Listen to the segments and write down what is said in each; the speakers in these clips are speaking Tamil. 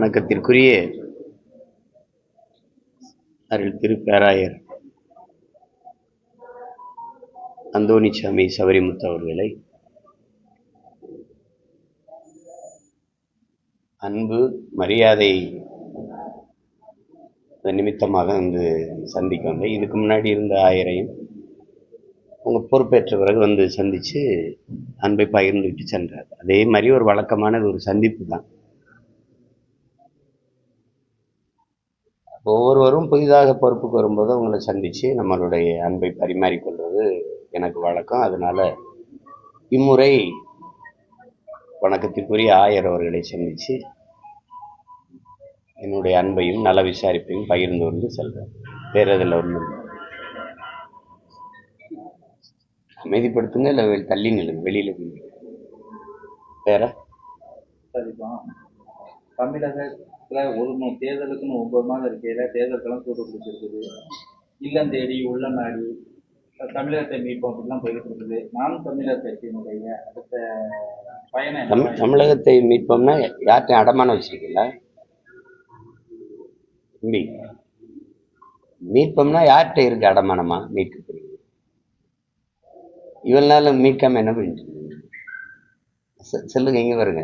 வணக்கத்திற்குரிய அருள் திருப்பேராயர் அந்தோணிசாமி சபரிமுத்து அவர்களை அன்பு மரியாதை நிமித்தமாக வந்து சந்திக்க வந்தேன். இதுக்கு முன்னாடி இருந்த ஆயரையும் அவங்க பொறுப்பேற்ற பிறகு வந்து சந்தித்து அன்பை பகிர்ந்துவிட்டு சென்றார். அதே மாதிரி ஒரு வழக்கமானது ஒரு சந்திப்பு தான். ஒவ்வொருவரும் புதிதாக பொறுப்புக்கு வரும்போது அவங்களை சந்தித்து நம்மளுடைய அன்பை பரிமாறிக்கொள்வது எனக்கு வழக்கம். அதனால் இம்முறை வணக்கத்திற்குரிய ஆயர் அவர்களை சந்தித்து என்னுடைய அன்பையும் நல விசாரிப்பையும் பகிர்ந்து கொண்டு செல்வேன் வேறு அதில் ஒன்றும் இல்லை. அமைதிப்படுத்துங்க இல்லை தள்ளி நில்லுங்க. வெளியில் வேற? சரிப்பா தமிழகத்துல ஒரு தேர்தலுக்குன்னு ஒன்பது மாதம் இருக்கையில தேர்தலுக்கெல்லாம் களம் சூடு பிடிச்சிருக்குது இல்லம் தேடி உள்ளம் நாடி தமிழகத்தை மீட்போம் அப்படிலாம் போயிட்டு இருக்குது. நான் தமிழர் கட்சியினுடைய அடுத்த பயணம் தம் தமிழகத்தை மீட்போம்னா யார்கிட்ட அடமானம் வச்சிருக்கீங்களா? தம்பி மீட்போம்னா யார்கிட்ட இருக்கு அடமானமா? மீட்க போறீங்க இவ்வளவு நாள் மீட்காம என்ன பண்ணிட்டு சொல்லுங்க இங்கே வருங்க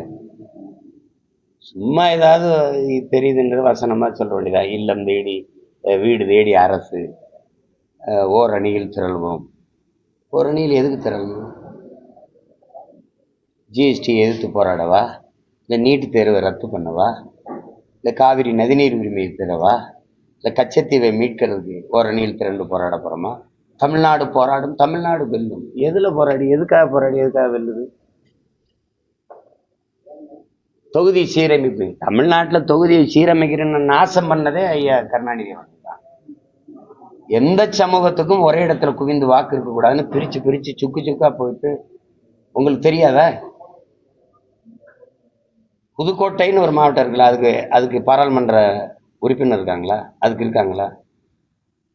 சும்மா ஏதாவது தெரியுதுன்ற வசனமாக சொல்ல வேண்டியதா? இல்லம் தேடி வீடு தேடி அரசு ஓர் அணியில் திரள்வோம். ஓர் அணியில் எதுக்கு திரள்வோம்? ஜிஎஸ்டி எதிர்த்து போராடவா? இல்லை நீட்டு தேர்வை ரத்து பண்ணவா? இல்லை காவிரி நதிநீர் உரிமையை பெறவா? இல்லை கச்சத்தீவை மீட்கிறதுக்கு ஓரணியில் திரண்டு போராட போகிறோமா தமிழ்நாடு போராடும் தமிழ்நாடு வெல்லும். எதில் போராடி? எதுக்காக போராடி? எதுக்காக வெல்லுது? தொகுதி சீரமைப்பு தமிழ்நாட்டில் தொகுதியை சீரமைக்கிறேன்னு நாசம் பண்ணதே ஐயா கருணாநிதி அவர்கள் தான். எந்த சமூகத்துக்கும் ஒரே இடத்துல குவிந்து வாக்கு இருக்கக்கூடாதுன்னு பிரித்து பிரித்து சுக்கு சுக்கா போயிட்டு உங்களுக்கு தெரியாதா? புதுக்கோட்டைன்னு ஒரு மாவட்டம் இருக்குல்ல அதுக்கு அதுக்கு பாராளுமன்ற உறுப்பினர் இருக்காங்களா? அதுக்கு இருக்காங்களா?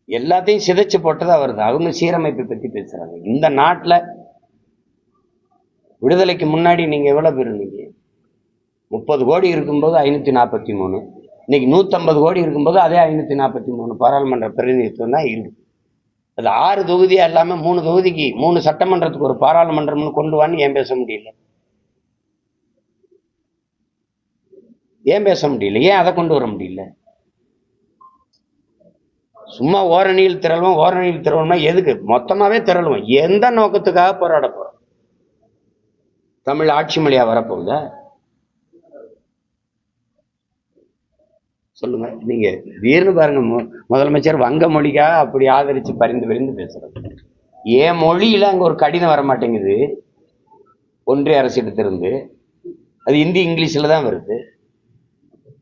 எல்லாத்தையும் சிதைச்சு போட்டது அவர் தான். அவங்க சீரமைப்பை பற்றி பேசுகிறாங்க இந்த நாட்டில் விடுதலைக்கு முன்னாடி நீங்க எவ்வளவு பேர் இருந்தீங்க? முப்பது கோடி இருக்கும்போது ஐநூற்றி நாற்பத்தி மூணு. இன்னைக்கு நூற்றம்பது கோடி இருக்கும்போது அதே ஐநூற்றி நாற்பத்தி மூணு. பாராளுமன்ற பிரதிநிதித்துவம் தான் இருக்கு. அது ஆறு தொகுதியாக இல்லாமல் மூணு தொகுதிக்கு மூணு சட்டமன்றத்துக்கு ஒரு பாராளுமன்றம்னு கொண்டு வான்னு ஏன் பேச முடியல? ஏன் பேச முடியல? ஏன் அதை கொண்டு வர முடியல? சும்மா ஓரணியில் திரள்வோம் ஓரணியில் திரளுவோம்னா எதுக்கு? மொத்தமாகவே திரளுவோம். எந்த நோக்கத்துக்காக போராட போகிறோம் தமிழ் ஆட்சி மொழியாக வரப்போகுதா? சொல்லுங்க. நீங்க வீர்னு பாருங்க முதலமைச்சர் வங்க மொழிக்காக அப்படி ஆதரிச்சு பரிந்து பரிந்து பேசுறது. என் மொழியில அங்க ஒரு கடிதம் வர மாட்டேங்குது ஒன்றிய அரசிடத்திலிருந்து அது இந்தி இங்கிலீஷ்ல தான் வருது.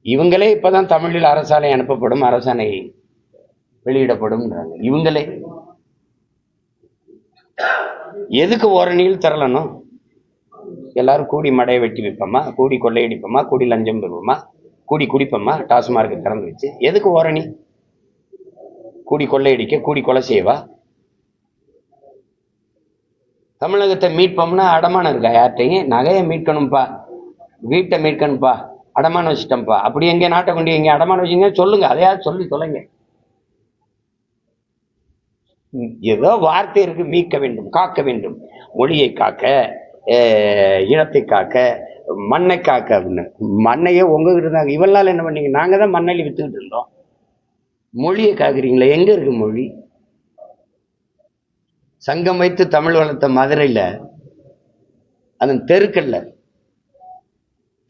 இவங்களே இப்பதான் தமிழில் அரசாணை அனுப்பப்படும் அரசாணை வெளியிடப்படும்ன்றாங்க. இவங்களே. எதுக்கு ஓரணியில் திரளணும்? எல்லாரும் கூடி மடையை வெட்டி வைப்போமா? கூடி கொள்ளையடிப்போமா? கூடி லஞ்சம் பெறுவோமா? கூடி குடிப்பம்மா டாஸ்மார்க் திறந்து வச்சு. எதுக்கு ஓரணி? கூடி கொள்ளையடிக்க கூடி கொலை செய்யவா? தமிழகத்தை மீட்போம்னா அடமானம் இருக்கா யார்கிட்டையும்? நகையை மீட்கணும்ப்பா வீட்டை மீட்கணும்ப்பா அடமானம் வச்சுட்டோம்ப்பா அப்படி எங்க நாட்டை கொண்டு எங்க அடமானம் வச்சுங்க? சொல்லுங்க. அதையாவது சொல்லி சொல்லுங்க ஏதோ வார்த்தை இருக்கு. மீட்க வேண்டும் காக்க வேண்டும். மொழியை காக்க இனத்தை காக்க மண்ணை காக்க அப்படின்னு மண்ணையே உங்ககிட்ட இருந்தாங்க. இவெல்லாம் நாள் என்ன பண்ணீங்க? நாங்கள் தான் மண்ணலி வித்துக்கிட்டு இருந்தோம். மொழியை காக்குறீங்களா எங்கே இருக்கு மொழி? சங்கம் வைத்து தமிழ் வளர்த்த மதுரையில் அதன் தெருக்கல்ல.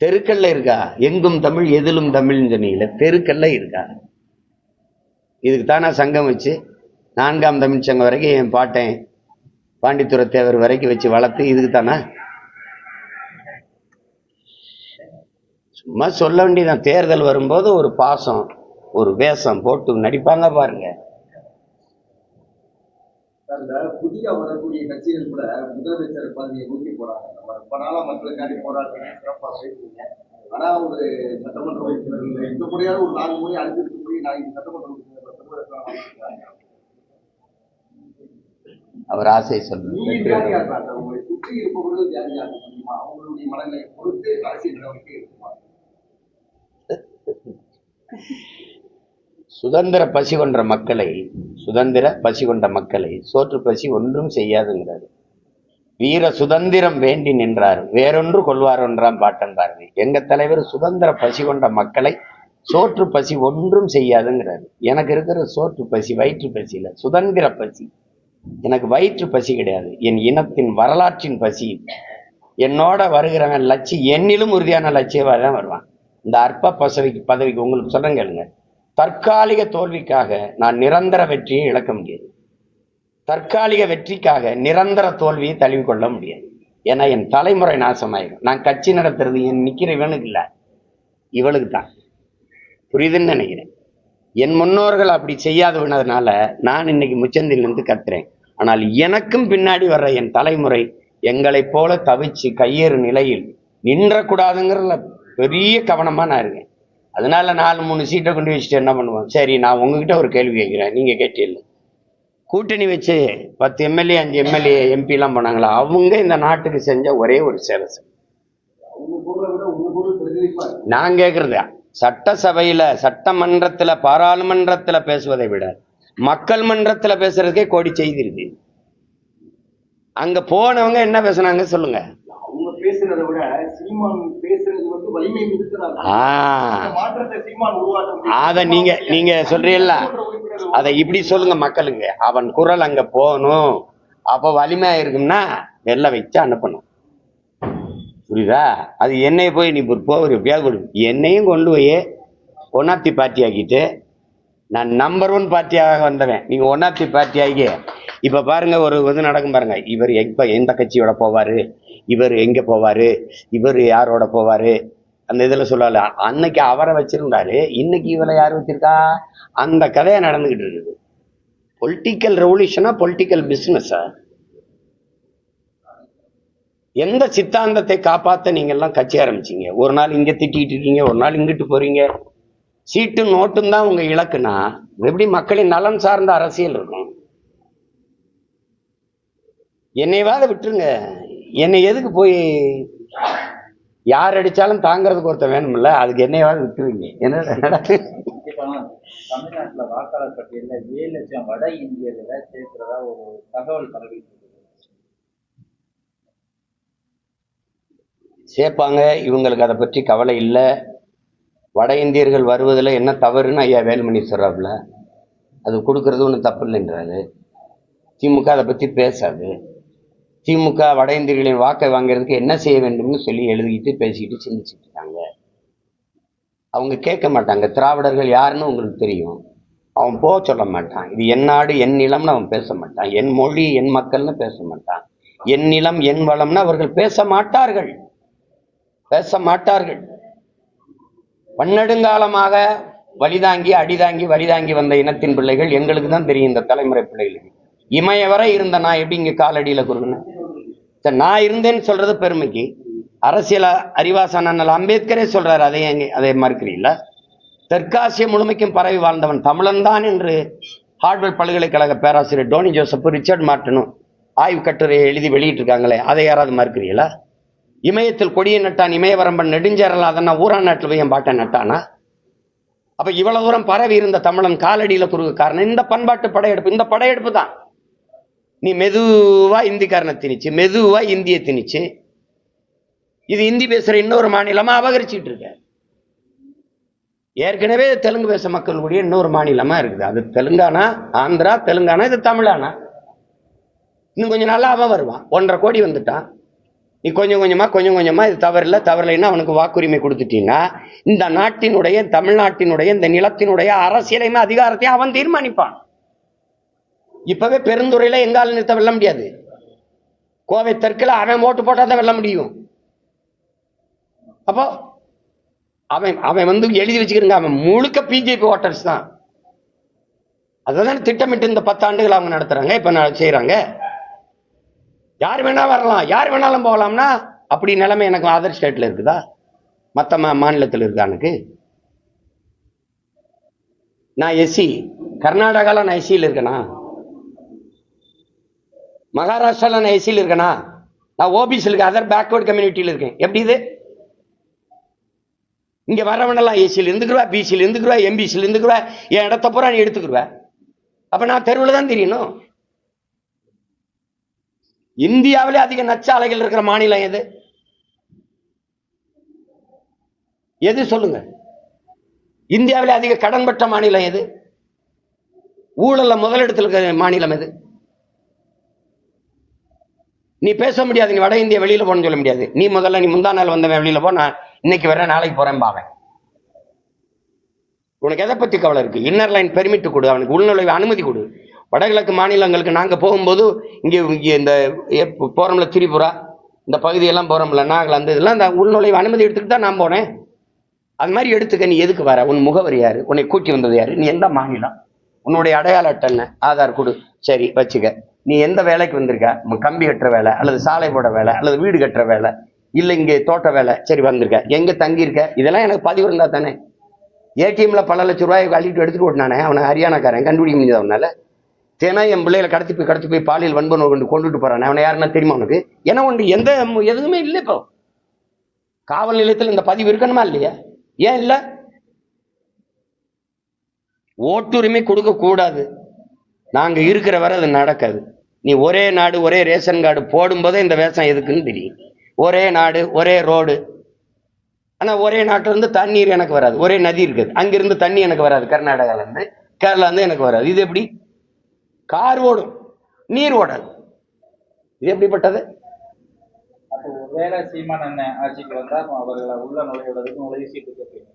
தெருக்கல்ல இருக்கா? எங்கும் தமிழ் எதிலும் தமிழ்னு சொன்னீங்களே தெருக்கல்ல இருக்கா? இதுக்கு தானா சங்கம் வச்சு நான்காம் தமிழ் சங்கம் வரைக்கும் என் பாட்டேன் பாண்டித்துறை தேவர் வரைக்கும் வச்சு வளர்த்து இதுக்கு தானே சும்மா சொல்ல வேண்டியதான் தேர்தல் வரும்போது ஒரு பாசம் ஒரு வேஷம் போட்டு நடிப்பாங்க பாருங்க. புதிய வரக்கூடிய கட்சிகள் கூட முதலமைச்சர் பதவியை நோக்கி போறாங்க. நம்ம ரொம்ப நாளா மக்களுக்காண்டி போராடுறீங்க சிறப்பா பேசுறீங்க ஆனா ஒரு சட்டமன்ற உறுப்பினர் இந்த முறையாவது ஒரு நாலு முறை அனுப்பிட்டு போய் நான் இந்த சட்டமன்ற உறுப்பினர். அவர் நீங்க சொல்லுங்க அவங்களுடைய மனநிலை பொறுத்து அரசியல் நடவடிக்கை இருக்குமா சுதந்திர பசி கொன்ற மக்களை சுதந்திர பசி கொண்ட மக்களை சோற்று பசி ஒன்றும் செய்யாதுங்கிறாரு. வீர சுதந்திரம் வேண்டி நின்றார். வேறொன்று கொள்வார் ஒன்றாம் பாட்டன் பாரதி எங்க தலைவர் சுதந்திர பசி கொண்ட மக்களை சோற்று பசி ஒன்றும் செய்யாதுங்கிறாரு. எனக்கு இருக்கிற சோற்று பசி வயிற்று பசி சுதந்திர பசி. எனக்கு வயிற்று பசி கிடையாது. என் இனத்தின் வரலாற்றின் பசி. என்னோட வருகிறவன் லட்சி என்னிலும் உறுதியான லட்சியவாக தான் வருவான். இந்த அற்ப பசவிக்கு பதவிக்கு உங்களுக்கு சொல்றேன் கேளுங்க. தற்காலிக தோல்விக்காக நான் நிரந்தர வெற்றியை இழக்க முடியாது. தற்காலிக வெற்றிக்காக நிரந்தர தோல்வியை தழுவிக்கொள்ள முடியாது. ஏன்னா என் தலைமுறை நாசமாயிடும் நான் கட்சி நடத்துறது என் நிக்கிற இவனுக்கு இல்லை. இவளுக்கு தான். புரியுதுன்னு நினைக்கிறேன். என் முன்னோர்கள் அப்படி செய்யாதவனதுனால நான் இன்னைக்கு முச்சந்திலிருந்து கத்துறேன். ஆனால் எனக்கும் பின்னாடி வர்ற என் தலைமுறை எங்களைப் போல தவிச்சு கையேறு நிலையில் நின்றக்கூடாதுங்கிறதுல பெரிய கவனமா நான் இருக்கேன். அதனால நாலு மூணு சீட்டை கொண்டு வச்சுட்டு என்ன பண்ணுவோம் சரி நான் உங்ககிட்ட ஒரு கேள்வி கேட்குறேன். நீங்க கேட்டீங்க கூட்டணி வச்சு பத்து எம்எல்ஏ அஞ்சு எம்எல்ஏ எம்பிலாம் போனாங்களா? அவங்க இந்த நாட்டுக்கு செஞ்ச ஒரே ஒரு சேவை நான் கேட்கறது சட்டசபையில் சட்டமன்றத்தில் பாராளுமன்றத்தில் பேசுவதை விட மக்கள் மன்றத்தில் பேசுறதுக்கே கோடி செய்தி இருக்கு. அங்க போனவங்க என்ன பேசுனாங்க சொல்லுங்க. பேசுறதை விட சீமான் பேசுறது வந்து வலிமை மிகுக்கிறாங்க ஆ. மாற்றத்தை சீமான் உருவாக்க முடியும். அத நீங்க நீங்க சொல்றீல்ல? அதை இப்படி சொல்லுங்க மக்களுக்கு அவன் குரல் அங்க போகணும். அப்ப வலிமையா இருக்கும்னா வெள்ள வச்சு அனுப்பணும். புரியுதா? அது என்னைய போய் நீ ஒரு போகிற எப்படியாவது கொடு. என்னையும் கொண்டு போய் ஒன்னாப்தி பார்ட்டி ஆக்கிட்டு நான் நம்பர் ஒன் பார்ட்டியாக வந்தவன். நீங்க ஒன்னாப்தி பார்ட்டி ஆகி இப்ப பாருங்க ஒரு இது நடக்கும் பாருங்க. இவர் எப்ப எந்த கட்சியோட போவாரு? இவர் எங்கே போவார்? இவர் யாரோட போவார்? அந்த இதில் சொல்லல. அன்னைக்கு அவரை வச்சிருந்தாரு. இன்னைக்கு இவரை யார் வச்சிருக்கா? அந்த கதையை நடந்துக்கிட்டு இருக்குது. பொலிட்டிக்கல் ரெவல்யூஷனா பொலிட்டிக்கல் பிஸ்னஸா எந்த சித்தாந்தத்தை காப்பாற்ற நீங்கள்லாம் கட்சி ஆரம்பிச்சீங்க? ஒரு நாள் இங்கே திட்டிகிட்டு இருக்கீங்க ஒரு நாள் இங்கிட்டு போறீங்க. சீட்டும் நோட்டும் தான் உங்க இலக்குனா எப்படி மக்களின் நலன் சார்ந்த அரசியல் இருக்கும்? என்னைவாத விட்டுருங்க. என்னை எதுக்கு போய் யார் அடிச்சாலும் தாங்கிறதுக்கு ஒருத்தன் வேணும்ல? அதுக்கு என்னையவாத விட்டுருவீங்க. என்ன தமிழ்நாட்டுல வாக்காளர் பட்டியல்ல ஏழு லட்சம் வட இந்தியர்களை சேர்க்கிறதா ஒரு தகவல் இருக்குது. சேர்ப்பாங்க. இவங்களுக்கு அதை பற்றி கவலை இல்லை. வட இந்தியர்கள் வருவதில் என்ன தவறுன்னு ஐயா வேலுமணி சொல்கிறாப்புல அது கொடுக்கறது ஒன்றும் தப்பு இல்லைன்றாரு. திமுக அதை பற்றி பேசாது. திமுக வட இந்தியர்களின் வாக்கை வாங்குறதுக்கு என்ன செய்ய வேண்டும்னு சொல்லி எழுதிக்கிட்டு பேசிக்கிட்டு சிந்திச்சுட்டு இருக்காங்க. அவங்க கேட்க மாட்டாங்க. திராவிடர்கள் யாருன்னு உங்களுக்கு தெரியும். அவன் போக சொல்ல மாட்டான். இது என் நாடு என் நிலம்னு அவன் பேச மாட்டான். என் மொழி என் மக்கள்னு பேச மாட்டான். என் நிலம் என் வளம்னு அவர்கள் பேச மாட்டார்கள். பேச மாட்டார்கள். பன்னெடுங்காலமாக வழிதாங்கி அடிதாங்கி வழிதாங்கி வந்த இனத்தின் பிள்ளைகள் எங்களுக்கு தான் தெரியும் இந்த தலைமுறை பிள்ளைகளுக்கு. இமய வரை இருந்த நான் எப்படி இங்க காலடியில குறுகினேன்? நான் இருந்தேன்னு சொல்றது பெருமைக்கு. அரசியல் அறிவாசன் அம்பேத்கரே சொல்றாரு அதை அதே அதை மறுக்கிறீங்களா தெற்காசிய முழுமைக்கும் பரவி வாழ்ந்தவன் தமிழன் தான் என்று ஹார்வர்ட் பல்கலைக்கழக பேராசிரியர் டோனி ஜோசப் ரிச்சர்ட் மார்ட்டனும் ஆய்வு கட்டுரையை எழுதி வெளியிட்டிருக்காங்களே அதை யாராவது மறுக்கிறீங்களா? இமயத்தில் கொடிய நட்டான் இமயவரம்பன் நெடுஞ்சேரல் அதனா ஊரா நாட்டில் போய் என் பாட்டை நட்டானா? அப்ப இவ்வளவு தூரம் பரவி இருந்த தமிழன் காலடியில் குறுக்கு காரணம் இந்த பண்பாட்டு படையெடுப்பு இந்த படையெடுப்பு தான். நீ மெதுவாக இந்திக்காரனை திணிச்சு மெதுவாக இந்தியை திணிச்சு இது இந்தி பேசுகிற இன்னொரு மாநிலமாக அபகரிச்சிட்டு இருக்க. ஏற்கனவே தெலுங்கு பேச மக்கள் கூடிய இன்னொரு மாநிலமாக இருக்குது. அது தெலுங்கானா ஆந்திரா தெலுங்கானா இது தமிழானா? இன்னும் கொஞ்சம் நாளாக அவன் வருவான் ஒன்றரை கோடி வந்துட்டான். நீ கொஞ்சம் கொஞ்சமாக கொஞ்சம் கொஞ்சமாக இது தவறில்ல தவறில்லைன்னா அவனுக்கு வாக்குரிமை கொடுத்துட்டீங்கன்னா இந்த நாட்டினுடைய தமிழ்நாட்டினுடைய இந்த நிலத்தினுடைய அரசியலையுமே அதிகாரத்தையும் அவன் தீர்மானிப்பான். இப்பவே பெருந்துறையில எங்காலும் நிறுத்த வெல்ல முடியாது? கோவை தெற்குல அவன் ஓட்டு போட்டா தான் வெல்ல முடியும். அப்போ அவன் அவன் வந்து எழுதி வச்சுக்கிறங்க அவன் முழுக்க பிஜேபி ஓட்டர்ஸ் தான். அதுதான் திட்டமிட்டு இந்த பத்தாண்டுகள் அவங்க நடத்துறாங்க இப்ப நான் செய்யறாங்க யார் வேணா வரலாம் யார் வேணாலும் போகலாம்னா அப்படி நிலைமை எனக்கு அதர் ஸ்டேட்ல இருக்குதா? மற்ற மா மாநிலத்தில் இருக்கா எனக்கு? நான் எஸ்சி கர்நாடகாவில் நான் எஸ்சியில் இருக்கேனா? மகாராஷ்டிராவில் நான் எஸ்சியில் இருக்கேனா? நான் ஓபிசியில் இருக்கேன். அதர் பேக்வர்ட் கம்யூனிட்டியில் இருக்கேன். எப்படி இது? இங்கே வரவனெல்லாம் ஏசியில் இருந்துக்குருவா பிசியில் இருந்துக்குருவா எம்பிசியில் இருந்துக்குருவா என் இடத்த பூரா நீ எடுத்துக்கிருவ. அப்போ நான் தெருவில் தான் தெரியணும். இந்தியாவிலே அதிக நச்சாலைகள் இருக்கிற மாநிலம் எது? எது சொல்லுங்க? இந்தியாவிலே அதிக கடன் பெற்ற மாநிலம் எது? ஊழல்ல முதலிடத்தில் இருக்கிற மாநிலம் எது? நீ பேச முடியாது நீ வட இந்தியா வெளியில போகணும்னு சொல்ல முடியாது. நீ முதல்ல நீ முந்தா நாள் வந்தவன் வெளியில போ நான் இன்னைக்கு வரேன் நாளைக்கு போறேன் பாவேன். உனக்கு எதை பத்தி கவலை இருக்கு? இன்னர் லைன் பெர்மிட் கொடு அவனுக்கு உள்நுழைவு அனுமதி கொடு. வடகிழக்கு மாநிலங்களுக்கு நாங்க போகும்போது இங்கே இங்கே இந்த போறோம்ல திரிபுரா இந்த பகுதியெல்லாம் போறோம்ல அந்த இதெல்லாம் இந்த உள்நுழைவு அனுமதி எடுத்துக்கிட்டு தான் நான் போனேன். அது மாதிரி எடுத்துக்க நீ எதுக்கு வர? உன் முகவரி யாரு? உன்னை கூட்டி வந்தது யாரு? நீ எந்த மாநிலம்? உன்னுடைய அடையாள அட்டை என்ன? ஆதார் கொடு. சரி வச்சுக்க. நீ எந்த வேலைக்கு வந்திருக்க? கம்பி கட்டுற வேலை அல்லது சாலை போட வேலை அல்லது வீடு கட்டுற வேலை இல்லை இங்கே தோட்ட வேலை சரி வந்திருக்க. எங்கே தங்கியிருக்க? இதெல்லாம் எனக்கு பதிவு இருந்தால் தானே. ஏடிஎம்ல பல லட்சம் ரூபாய் கழிட்டு எடுத்துட்டு ஓட்டினானே அவனை ஹரியானாக்காரன் கண்டுபிடிக்க முடியாது அவனால தினம் என் பிள்ளைகளை கடத்தி போய் கடத்தி போய் பாலியல் வன்புணர்வு கொண்டு கொண்டுட்டு போறானே அவனை யாருன்னா தெரியுமா உனக்கு? ஏன்னா ஒன்று எந்த எதுவுமே இல்லை இப்போ. காவல் நிலையத்தில் இந்த பதிவு இருக்கணுமா இல்லையா? ஏன் இல்லை? ஓட்டுரிமை கொடுக்க கூடாது நாங்க இருக்கிற வரை அது நடக்காது. நீ ஒரே நாடு ஒரே ரேஷன் கார்டு போடும்போதே இந்த வேஷம் எதுக்குன்னு தெரியும். ஒரே நாடு ஒரே ரோடு. ஆனா ஒரே நாட்டுல இருந்து தண்ணீர் எனக்கு வராது. ஒரே நதி இருக்குது. அங்கிருந்து தண்ணி எனக்கு வராது. கர்நாடகால இருந்து கேரளா இருந்து எனக்கு வராது. இது எப்படி? கார் ஓடும். நீர் ஓடாது. இது எப்படிப்பட்டது?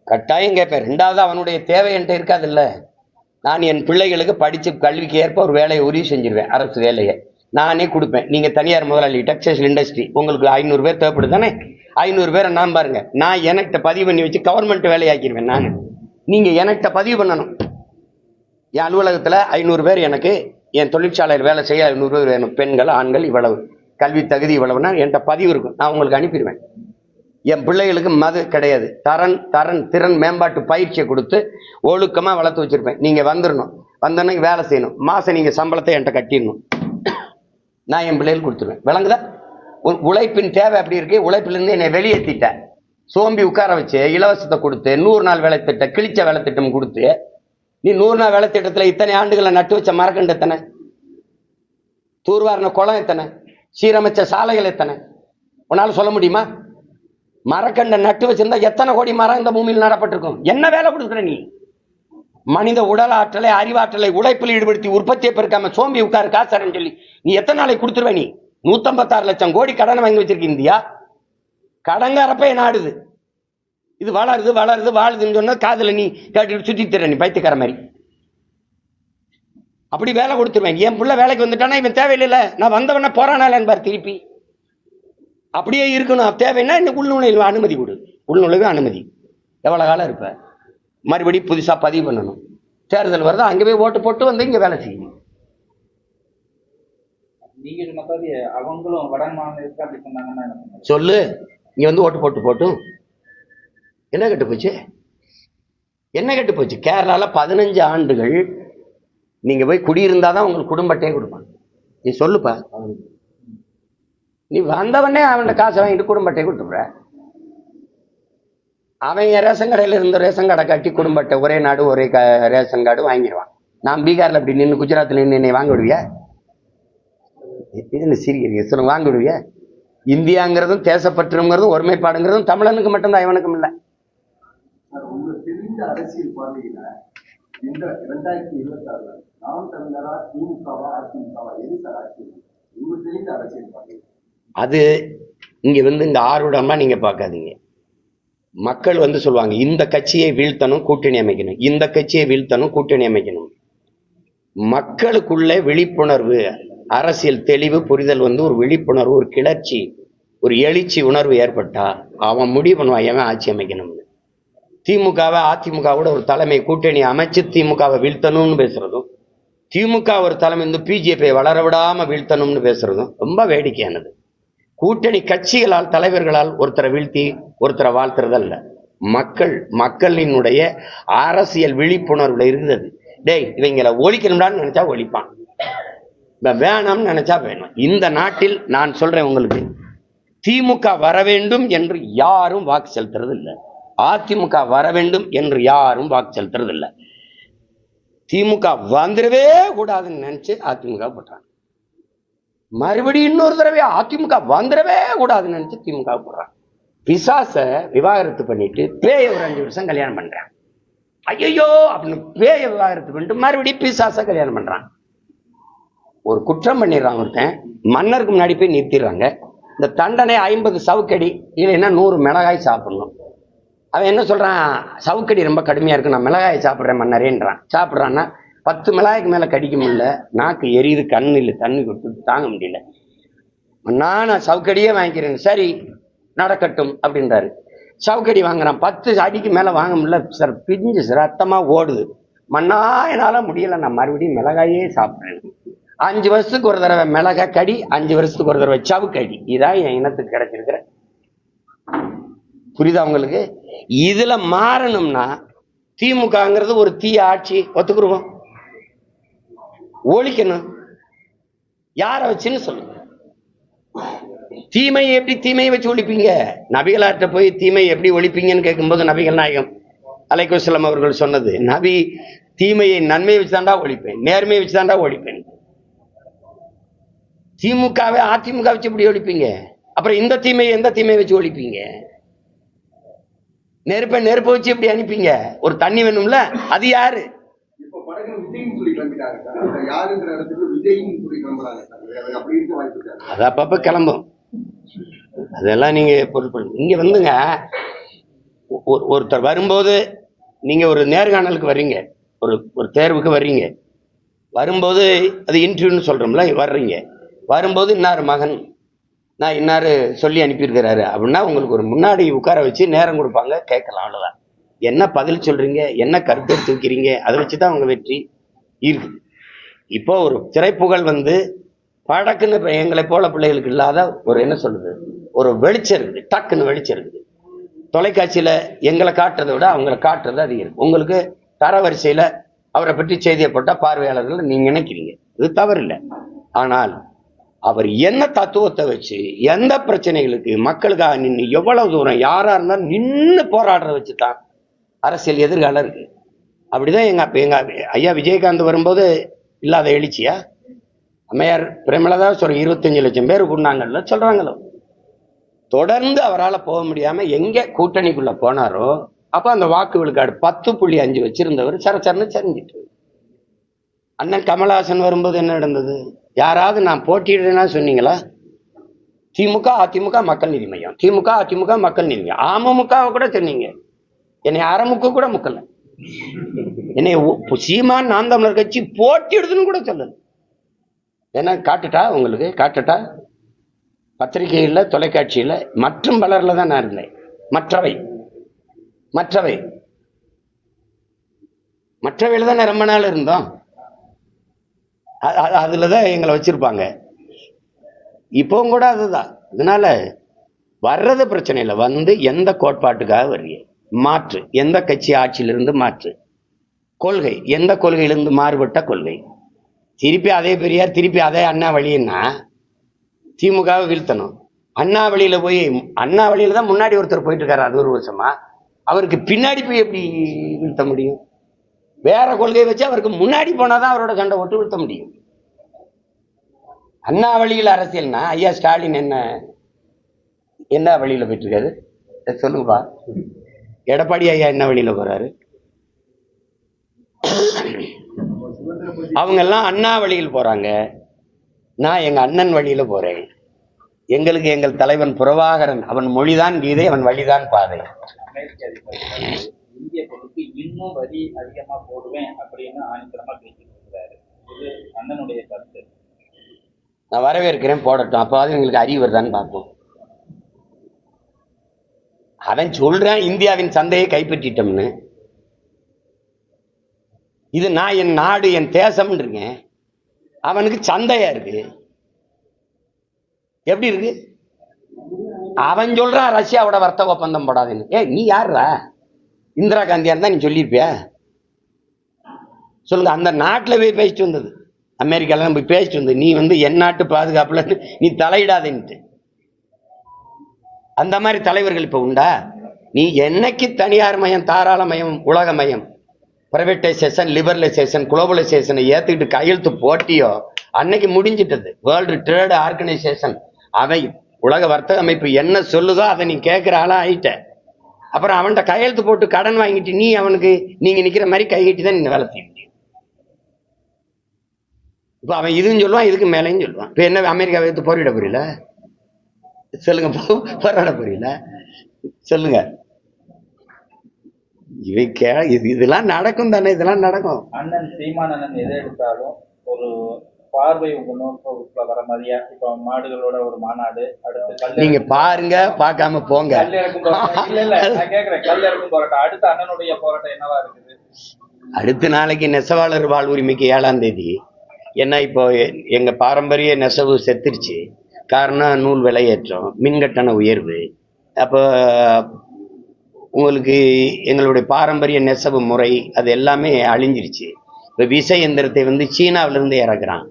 கட்டாயம் கேட்பேன். ரெண்டாவது அவனுடைய தேவை என்கிட்ட இருக்காதுல்ல. நான் என் பிள்ளைகளுக்கு படித்து கல்விக்கு ஏற்ப ஒரு வேலையை உறுதி செஞ்சிருவேன் அரசு வேலையை. நானே கொடுப்பேன். நீங்கள் தனியார் முதலாளி டெக்ஸ்டைல் இண்டஸ்ட்ரி உங்களுக்கு ஐநூறு பேர் தேவைப்படுது தானே? ஐநூறு பேரை நான் பாருங்க. நான் எனக்கிட்ட பதிவு பண்ணி வச்சு கவர்மெண்ட் வேலையாக்கிடுவேன் நான். நீங்கள் எனக்கிட்ட பதிவு பண்ணணும். என் அலுவலகத்தில் ஐநூறு பேர் எனக்கு என் தொழிற்சாலையில் வேலை செய்ய ஐநூறு பேர் வேணும் பெண்கள் ஆண்கள் இவ்வளவு. கல்வி தகுதி இவ்வளவுனா என்கிட்ட பதிவு இருக்கும். நான் உங்களுக்கு அனுப்பிடுவேன். என் பிள்ளைகளுக்கு மது கிடையாது. தரன் தரன் திறன் மேம்பாட்டு பயிற்சியை கொடுத்து ஒழுக்கமாக வளர்த்து வச்சிருப்பேன். நீங்கள் வந்துடணும் வந்தோன்னே வேலை செய்யணும். மாதம் நீங்கள் சம்பளத்தை என்கிட்ட கட்டிடணும். நான் என் பிள்ளைகளுக்கு கொடுத்துருவேன். விளங்குதா? உ- உழைப்பின் தேவை அப்படி இருக்கு. உழைப்பிலேருந்து என்னை வெளியேற்றிட்டேன் சோம்பி உட்கார வச்சு இலவசத்தை கொடுத்து நூறு நாள் வேலை திட்டம் கிழிச்ச வேலை திட்டம் கொடுத்து நீ நூறு நாள் வேலை திட்டத்தில் இத்தனை ஆண்டுகளை நட்டு வச்ச மரக்கண்டு எத்தனை? தூர்வாரின குளம் எத்தனை? சீரமைச்ச சாலைகள் எத்தனை? உன்னால் சொல்ல முடியுமா? மரக்கண்டை நட்டு வச்சிருந்தா எத்தனை கோடி மரம் இந்த பூமியில் நடப்பட்டிருக்கும்? என்ன வேலை கொடுக்குற நீ? மனித உடல் ஆற்றலை அறிவாற்றலை உழைப்பில் ஈடுபடுத்தி உற்பத்தியை பெருக்காம சோம்பி உட்காரு காசாரன்னு சொல்லி. நீ எத்தனை நாளைக்கு கொடுத்துருவ நீ? நூத்தம்பத்தாறு லட்சம் கோடி கடனை வாங்கி வச்சிருக்க இந்தியா? கடங்காரப்பே நாடுது. இது வளருது வளருது வாழுதுன்னு சொன்னா காதுல நீ கேட்டு சுத்தி தர நீ பைத்தியக்கார மாதிரி. அப்படி வேலை கொடுத்துருவேன். என் பிள்ளை வேலைக்கு வந்துட்டானா இவன் தேவையில்லைல்ல. நான் வந்தவன போறானால பார் திருப்பி. அப்படியே இருக்கணும். தேவைன்னா இந்த உள்நுழைவு அனுமதி கொடு. உள்நுழைவு அனுமதி. எவ்வளவு காலம் இருப்ப? மறுபடி புதுசா பதிவு பண்ணணும். தேர்தல் வருதா? அங்கே போய் ஓட்டு போட்டு வந்து இங்க வேலை செய்யணும். சொல்லு. இங்க வந்து ஓட்டு போட்டு போட்டும். என்ன கெட்டு போச்சு? என்ன கெட்டு போச்சு? கேரளால பதினஞ்சு ஆண்டுகள் நீங்க போய் குடியிருந்தாதான் உங்களுக்கு குடும்பத்தையே கொடுப்பாங்க. நீ சொல்லுப்பா. நீ வந்தவனே அவன்கிட்ட காசை வாங்கிட்டு குடும்பத்தை கொடுத்துடுற அவன் என் ரேஷன் கடையில் இருந்த ரேஷன் கடை கட்டி குடும்பத்தை ஒரே நாடு ஒரே க ரேஷன் கார்டு வாங்கிடுவான். நான் பீகாரில் அப்படி நின்று குஜராத்தில் நின்று என்னை வாங்க விடுவியா? என்ன சிரிக்கிறீங்க? சொல்லுங்க வாங்க விடுவியா? இந்தியாங்கிறதும் தேசப்பற்றுங்கிறதும் ஒருமைப்பாடுங்கிறதும் தமிழனுக்கு மட்டும்தான் இவனுக்கும் இல்லை. அரசியல் பார்வையில இந்த இரண்டாயிரத்தி இருபத்தி ஆறுல நாம் தமிழரா திமுகவா அதிமுகவா எது சார் ஆட்சி? உங்களுக்கு தெரிந்த அரசியல் பார்வை? அது இங்கே வந்து இந்த ஆர்வடமாக நீங்கள் பார்க்காதீங்க. மக்கள் வந்து சொல்லுவாங்க இந்த கட்சியை வீழ்த்தணும் கூட்டணி அமைக்கணும். இந்த கட்சியை வீழ்த்தணும் கூட்டணி அமைக்கணும். மக்களுக்குள்ளே விழிப்புணர்வு அரசியல் தெளிவு புரிதல் வந்து ஒரு விழிப்புணர்வு ஒரு கிளர்ச்சி ஒரு எழுச்சி உணர்வு ஏற்பட்டா அவன் முடிவு பண்ணுவான் எவன் ஆட்சி அமைக்கணும்னு. திமுகவை அதிமுகவோட ஒரு தலைமை கூட்டணி அமைச்சு திமுகவை வீழ்த்தணும்னு பேசுறதும் திமுக ஒரு தலைமை வந்து பிஜேபியை வளர விடாமல் வீழ்த்தணும்னு பேசுறதும் ரொம்ப வேடிக்கையானது. கூட்டணி கட்சிகளால் தலைவர்களால் ஒருத்தரை வீழ்த்தி ஒருத்தரை வாழ்த்துறதல்ல மக்கள் மக்களினுடைய அரசியல் விழிப்புணர்வுல இருந்தது. டேய் இவங்களை ஒழிக்கணும்டான்னு நினைச்சா ஒழிப்பான். இவன் வேணாம்னு நினைச்சா வேணும். இந்த நாட்டில் நான் சொல்றேன் உங்களுக்கு திமுக வர வேண்டும் என்று யாரும் வாக்கு செலுத்துறது இல்லை. அதிமுக வர வேண்டும் என்று யாரும் வாக்கு செலுத்துறதில்லை திமுக வந்துடவே கூடாதுன்னு நினைச்சு அதிமுக போட்டாங்க. மறுபடியும் இன்னொரு தடவை அதிமுக வந்துடவே கூடாதுன்னு நினச்சி திமுக போடுறான் பிசாச விவாகரத்து பண்ணிட்டு பேய ஒரு அஞ்சு வருஷம் கல்யாணம் பண்றான் ஐயோ அப்படின்னு பேய விவாகரத்து பண்ணிட்டு மறுபடியும் பிசாச கல்யாணம் பண்றான் ஒரு குற்றம் பண்ணிடுறான் ஒருத்தன். மன்னருக்கு முன்னாடி போய் நிறுத்திடுறாங்க. இந்த தண்டனை ஐம்பது சவுக்கடி இல்லைன்னா நூறு மிளகாய் சாப்பிடணும். அவன் என்ன சொல்றான்? சவுக்கடி ரொம்ப கடுமையா இருக்கு நான் மிளகாய் சாப்பிட்றேன் மன்னரேன்றான். சாப்பிட்றான்னா பத்து மிளகாய்க்கு மேலே கடிக்க முடியல நாக்கு எரியுது கண்ணு இல்லை தண்ணி கொடுத்து தாங்க முடியல. நான் நான் சவுக்கடியே வாங்கிக்கிறேன். சரி நடக்கட்டும் அப்படின்றாரு. சவுக்கடி வாங்குறான். பத்து அடிக்கு மேலே வாங்க முடியல சார். பிஞ்சு ரத்தமாக ஓடுது. மண்ணா என்னால் முடியலை. நான் மறுபடியும் மிளகாயே சாப்பிட்றேன். அஞ்சு வருஷத்துக்கு ஒரு தடவை மிளகாய் கடி அஞ்சு வருஷத்துக்கு ஒரு தடவை சவுக்கடி. இதான் என் இனத்துக்கு கிடைச்சிருக்கிற புரியுதா உங்களுக்கு? இதில் மாறணும்னா திமுகங்கிறது ஒரு தீய ஆட்சி. ஒத்துக்குருவோம். ஒழிக்கணும். யாரை வச்சுன்னு சொல்லுங்க தீமையை எப்படி தீமையை வச்சு ஒழிப்பீங்க? நபிகளார்கிட்ட போய் தீமையை எப்படி ஒழிப்பீங்கன்னு கேட்கும்போது நபிகள் நாயகம் அலைக்குசலம் அவர்கள் சொன்னது நபி தீமையை நன்மையை வச்சு தாண்டா ஒழிப்பேன் நேர்மையை வச்சு தாண்டா ஒழிப்பேன். திமுகவை அதிமுக வச்சு இப்படி ஒழிப்பீங்க? அப்புறம் இந்த தீமையை எந்த தீமையை வச்சு ஒழிப்பீங்க? நெருப்பை நெருப்பை வச்சு எப்படி அனுப்பிங்க. ஒரு தண்ணி வேணும்ல அது யாரு? அது அப்பப்போ அப்பப்ப கிளம்பும். அதெல்லாம் நீங்க பொருட்படு இங்க வந்துங்க. ஒரு- ஒருத்தர் வரும்போது நீங்க ஒரு நேர்காணலுக்கு வர்றீங்க ஒரு ஒரு தேர்வுக்கு வர்றீங்க வரும்போது அது இன்டர்வியூன்னு சொல்றோம்ல வர்றீங்க. வரும்போது இன்னார் மகன்? நான் இன்னார் சொல்லி அனுப்பியிருக்கிறாரு. அப்படின்னா உங்களுக்கு ஒரு முன்னாடி உட்கார வச்சு நேரம் கொடுப்பாங்க கேட்கலாம் அவ்வளோதான் என்ன பதில் சொல்றீங்க? என்ன கருத்து எடுத்து வைக்கிறீங்க அதை வச்சு தான் அவங்க வெற்றி. இருக்குது இப்போ ஒரு திரைப்புகழ் வந்து படக்குன்னு எங்களை போல பிள்ளைகளுக்கு இல்லாத ஒரு என்ன சொல்றது? ஒரு வெளிச்சம் இருக்குது. டக்குன்னு வெளிச்சம் இருக்குது. தொலைக்காட்சியில் எங்களை காட்டுறதை விட அவங்களை காட்டுறது அதிகம் இருக்கு. உங்களுக்கு தரவரிசையில் அவரை பற்றி செய்தியை போட்டால் பார்வையாளர்கள் நீங்கள் நினைக்கிறீங்க. இது தவறில்லை. ஆனால் அவர் என்ன தத்துவத்தை வச்சு எந்த பிரச்சனைகளுக்கு மக்களுக்காக நின்று எவ்வளவு தூரம் யாராக இருந்தாலும் நின்று போராடுறத வச்சு தான் அரசியல் எதிர்காலம் இருக்குது அப்படிதான் எங்க எங்க ஐயா விஜயகாந்த் வரும்போது இல்லாத எழுச்சியா? அம்மையார் பிரேமலதா சொல்ற இருபத்தஞ்சு லட்சம் பேர் கூடினாங்கல்ல சொல்றாங்களோ? தொடர்ந்து அவரால் போக முடியாம எங்க கூட்டணிக்குள்ள போனாரோ அப்ப அந்த வாக்கு விழுக்காடு பத்து புள்ளி அஞ்சு வச்சிருந்தவர் சரச்சரன்னு சரிஞ்சிட்டு. அண்ணன் கமலஹாசன் வரும்போது என்ன நடந்தது? யாராவது நான் போட்டியிடுறேன்னா சொன்னீங்களா? திமுக அதிமுக மக்கள் நீதி மையம். திமுக அதிமுக மக்கள் நீதி மையம். அமமுகவை கூட சொன்னீங்க. என்னை அறமுக கூட முக்கலை. என்னை சீமான் நான் தமிழர் கட்சி போட்டிடுதுன்னு கூட சொல்லல. ஏன்னா காட்டுட்டா உங்களுக்கு? காட்டுட்டா? பத்திரிகையில் தொலைக்காட்சியில் மற்றும் பலரில் தான் நான் இருந்தேன். மற்றவை. மற்றவை. மற்றவையில் தான் ரொம்ப நாள் இருந்தோம். அதில் தான் எங்களை வச்சிருப்பாங்க. இப்போவும் கூட அதுதான். அதனால வர்றது பிரச்சனை இல்லை வந்து எந்த கோட்பாட்டுக்காக வர்றீங்க? மாற்று. எந்த கட்சி ஆட்சியிலிருந்து மாற்று. கொள்கை. எந்த கொள்கையிலிருந்து மாறுபட்ட கொள்கை? திருப்பி அதே பெரியார் திருப்பி அதே அண்ணா வழின்னா திமுகவை வீழ்த்தணும். அண்ணா வழியில போய் அண்ணா வழியில தான் முன்னாடி ஒருத்தர் போயிட்டு இருக்காரு அது ஒரு வருஷமா. அவருக்கு பின்னாடி போய் எப்படி வீழ்த்த முடியும்? வேற கொள்கையை வச்சு அவருக்கு முன்னாடி போனாதான் அவரோட சண்டை ஓட்டு வீழ்த்த முடியும். அண்ணா வழியில் அரசியல்னா ஐயா ஸ்டாலின் என்ன என்ன வழியில போயிட்டு இருக்காரு சொல்லுங்கப்பா. எடப்பாடி ஐயா என்ன வழியில போறாரு? அவங்க எல்லாம் அண்ணா வழியில் போறாங்க. நான் எங்க அண்ணன் வழியில போறேன். எங்களுக்கு எங்கள் தலைவன் புறவாகரன் அவன் மொழிதான் கீதை அவன் வழிதான் பாதை. இந்திய பொருளுக்கு இன்னும் வரி அதிகமா போடுவேன் அப்படின்னு பேசிட்டு இது அண்ணனுடைய கருத்து. நான் வரவேற்கிறேன் போடட்டும். அப்பாவது எங்களுக்கு அறிவு வருதான்னு பார்ப்போம். அவன் சொல்றான் இந்தியாவின் சந்தையை கைப்பற்றிட்டோம்னு. இது நான் என் நாடு என் தேசம்னு இருக்கேன். அவனுக்கு சந்தையா இருக்கு. எப்படி இருக்கு? அவன் சொல்றான் ரஷ்யாவோட வர்த்தக ஒப்பந்தம் போடாதுன்னு. ஏ நீ யாருடா இந்திரா காந்தியா இருந்தா நீ சொல்லியிருப்பியா? சொல்லுங்க அந்த நாட்டில் போய் பேசிட்டு வந்தது. அமெரிக்காலாம் போய் பேசிட்டு வந்தது. நீ வந்து என் நாட்டு பாதுகாப்புல நீ தலையிடாதேன்ட்டு. அந்த மாதிரி தலைவர்கள் இப்போ உண்டா? நீ என்னைக்கு தனியார் மயம் தாராள மயம் உலக மயம் பிரைவேட்டைசேஷன் லிபரலைசேஷன் குளோபலைசேஷனை ஏற்றுக்கிட்டு கையெழுத்து போட்டியோ அன்னைக்கு முடிஞ்சிட்டது. வேர்ல்டு ட்ரேடு ஆர்கனைசேஷன் அவை உலக வர்த்தக அமைப்பு என்ன சொல்லுதோ அதை நீ கேட்குற ஆளாக ஆயிட்ட. அப்புறம் அவன்கிட்ட கையெழுத்து போட்டு கடன் வாங்கிட்டு நீ அவனுக்கு நீங்கள் நிற்கிற மாதிரி கைகட்டி தான் நீ வேலை செய்ய முடியும். இப்போ அவன் இதுன்னு சொல்லுவான் இதுக்கு மேலேயும் சொல்லுவான். இப்போ என்ன அமெரிக்காவை எடுத்து போரிட புரியல சொல்லுங்க போராட புரியல சொல்லுங்க. இவை கே இது இதெல்லாம் நடக்கும் தானே இதெல்லாம் நடக்கும். அண்ணன் சீமான் அண்ணன் எதை எடுத்தாலும் ஒரு பார்வை உங்க நோக்கத்துல வர மாதிரியா? இப்ப மாடுகளோட ஒரு மாநாடு அடுத்து நீங்க பாருங்க பார்க்காம போங்க. கல் இறக்கும் போராட்டம் இல்ல இல்ல நான் கேக்குறேன். கல் இறக்கும் போராட்டம் அடுத்து அண்ணனுடைய போராட்டம் என்னவா இருக்குது? அடுத்த நாளைக்கு நெசவாளர் வாழ்வுரிமைக்கு ஏழாம் தேதி. ஏன்னா இப்போ எங்க பாரம்பரிய நெசவு செத்துருச்சு. காரணம் நூல் விலையேற்றம் மின்கட்டண உயர்வு. அப்போ உங்களுக்கு எங்களுடைய பாரம்பரிய நெசவு முறை அது எல்லாமே அழிஞ்சிருச்சு. இப்போ விசை எந்திரத்தை வந்து சீனாவிலேருந்து இறக்குறான்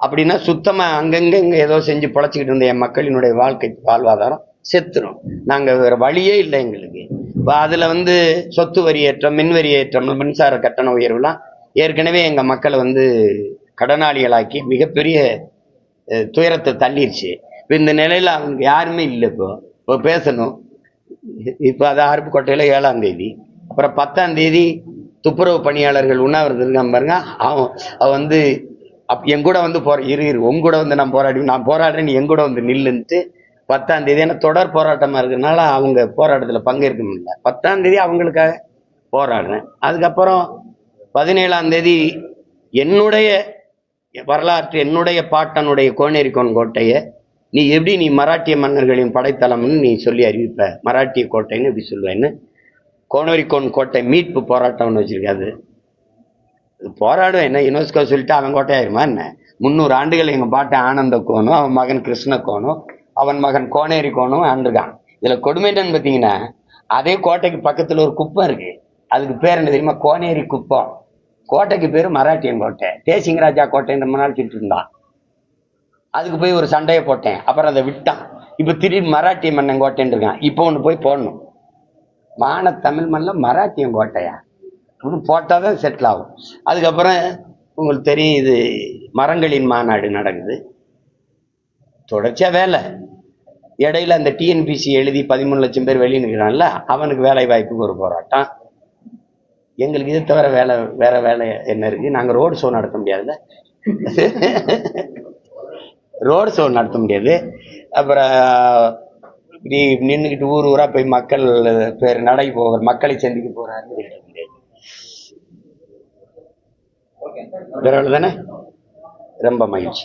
அப்படின்னா சுத்தமாக அங்கங்கே இங்கே ஏதோ செஞ்சு பொழைச்சிக்கிட்டு இருந்த என் மக்களினுடைய வாழ்க்கை வாழ்வாதாரம் செத்துரும். நாங்கள் வேறு வழியே இல்லை எங்களுக்கு. இப்போ அதில் வந்து சொத்து வரி ஏற்றம் மின் வரி ஏற்றம் மின்சார கட்டண உயர்வுலாம் ஏற்கனவே எங்கள் மக்களை வந்து கடனாளிகளாக்கி மிகப்பெரிய துயரத்தை தள்ளிருச்சு. இப்போ இந்த நிலையில் அவங்க யாருமே இல்லை இப்போ. இப்போ பேசணும். இப்போ அது அருப்புக்கோட்டையில் ஏழாம் தேதி. அப்புறம் பத்தாம் தேதி துப்புரவு பணியாளர்கள் உண்ணாவிரதம் இருக்கான் பாருங்க. அவன் அவன் வந்து அப் என் கூட வந்து போற இரு இரு உங்கூட வந்து நான் போராடி நான் போராடுறேன் என் கூட வந்து நில்லுன்ட்டு பத்தாம் தேதி ஏன்னா தொடர் போராட்டமாக இருக்கிறதுனால அவங்க போராட்டத்தில் பங்கேற்க முடியல. பத்தாம் தேதி அவங்களுக்காக போராடுறேன். அதுக்கப்புறம் பதினேழாம் தேதி என்னுடைய வரலாற்று என்னுடைய பாட்டனுடைய கோனேரிக்கோன் கோட்டையை நீ எப்படி நீ மராட்டிய மன்னர்களின் படைத்தளம்னு நீ சொல்லி அறிவிப்ப? மராட்டிய கோட்டைன்னு எப்படி சொல்லுவேன்னு கோனேரிக்கோன் கோட்டை மீட்பு போராட்டம்னு வச்சுருக்காது இது போராடும் என்ன? யுனெஸ்கோ சொல்லிட்டு அவன் கோட்டையாயிருமா என்ன? முந்நூறு ஆண்டுகள் எங்கள் பாட்டன் ஆனந்த கோணும் அவன் மகன் கிருஷ்ண கோணும் அவன் மகன் கோனேரி கோணும் ஆண்டுருக்கான் இதில் கொடுமை என்னன்னு பார்த்தீங்கன்னா அதே கோட்டைக்கு பக்கத்தில் ஒரு குப்பம் இருக்குது அதுக்கு பேர் என்ன தெரியுமா? கோனேரி குப்பம். கோட்டைக்கு பேர் மராட்டியன் கோட்டை. தேசிங்கராஜா கோட்டைன்னு ரொம்ப நாள் சொல்லிட்டு இருந்தான் அதுக்கு போய் ஒரு சண்டையை போட்டேன். அப்புறம் அதை விட்டான். இப்போ திடீர்னு மராட்டிய மன்னன் கோட்டைன்னு இருக்கான். இப்போ ஒன்று போய் போடணும். மான தமிழ் மண்ணில் மராட்டியம் கோட்டையா? ஒன்று போட்டால் தான் செட்டில் ஆகும். அதுக்கப்புறம் உங்களுக்கு தெரியும் இது மரங்களின் மாநாடு நடக்குது. தொடர்ச்சியாக வேலை. இடையில அந்த டிஎன்பிசி எழுதி பதிமூணு லட்சம் பேர் வெளியே நிற்கிறான்ல அவனுக்கு வேலை வாய்ப்புக்கு ஒரு போராட்டம். எங்களுக்கு இதை தவிர வேலை வேற வேலை என்ன இருக்கு? நாங்கள் ரோடு ஷோ நடத்த முடியாதுல்ல. ரோடு ஷோ நடத்த முடியாது. அப்புறம் இப்படி நின்றுக்கிட்டு ஊர் ஊராக போய் மக்கள் பேர் நடை போகிற மக்களை சந்திக்க போகிறாரு முடியாது வேற தானே? ரொம்ப மகிழ்ச்சி.